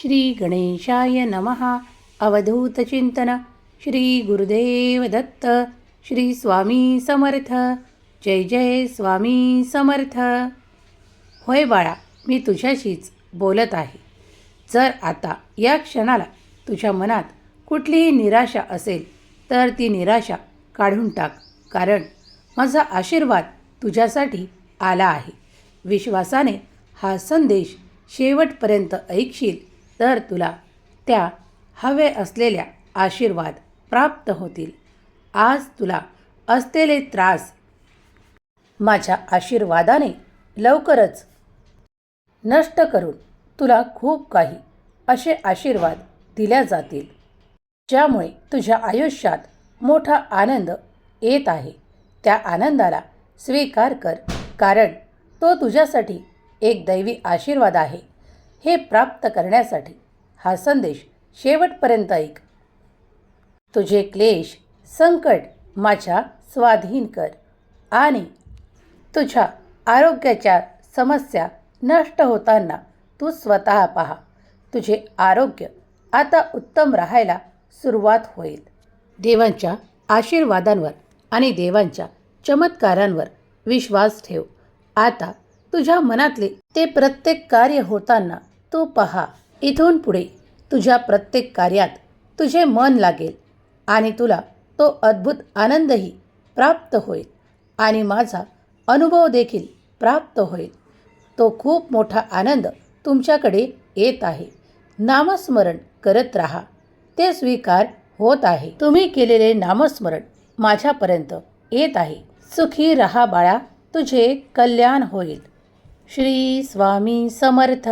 श्री गणेशाय नमः अवधूतचिंतन श्री गुरुदेव दत्त. श्री स्वामी समर्थ. जय जय स्वामी समर्थ. होय बाळा मी तुझ्याशीच बोलत आहे. जर आता या क्षणाला तुझ्या मनात कुठलीही निराशा असेल तर ती निराशा काढून टाक. कारण माझा आशीर्वाद तुझ्यासाठी आला आहे. विश्वासाने हा संदेश शेवटपर्यंत ऐकशील तर तुला त्या हवे असलेल्या आशीर्वाद प्राप्त होतील. आज तुला असलेले त्रास माझ्या आशीर्वादाने लवकरच नष्ट करून तुला खूप काही असे आशीर्वाद दिल्या जातील ज्यामुळे तुझ्या आयुष्यात मोठा आनंद येत आहे. त्या आनंदाला स्वीकार कर कारण तो तुझ्यासाठी एक दैवी आशीर्वाद आहे. हे प्राप्त करण्यासाठी हा संदेश शेवटपर्यंत ऐक. तुझे क्लेश संकट माझ्या स्वाधीन कर आणि तुझ्या आरोग्याच्या समस्या नष्ट होताना तू स्वतः पहा. तुझे आरोग्य आता उत्तम राहायला सुरुवात होईल. देवांच्या आशीर्वादांवर आणि देवांच्या चमत्कारांवर विश्वास ठेव. आता तुझ्या मनातले ते प्रत्येक कार्य होताना तू पहा इथून पुढे तुझ्या प्रत्येक कार्यात तुझे मन लागेल आणि तुला तो अद्भुत आनंदही प्राप्त होईल आणि माझा अनुभव देखील प्राप्त होईल. तो खूप मोठा आनंद तुमच्याकडे येत आहे. नामस्मरण करत राहा. ते स्वीकार होत आहे. तुम्ही केलेले नामस्मरण माझ्यापर्यंत येत आहे. सुखी रहा बाळा तुझे कल्याण होईल. श्री स्वामी समर्थ.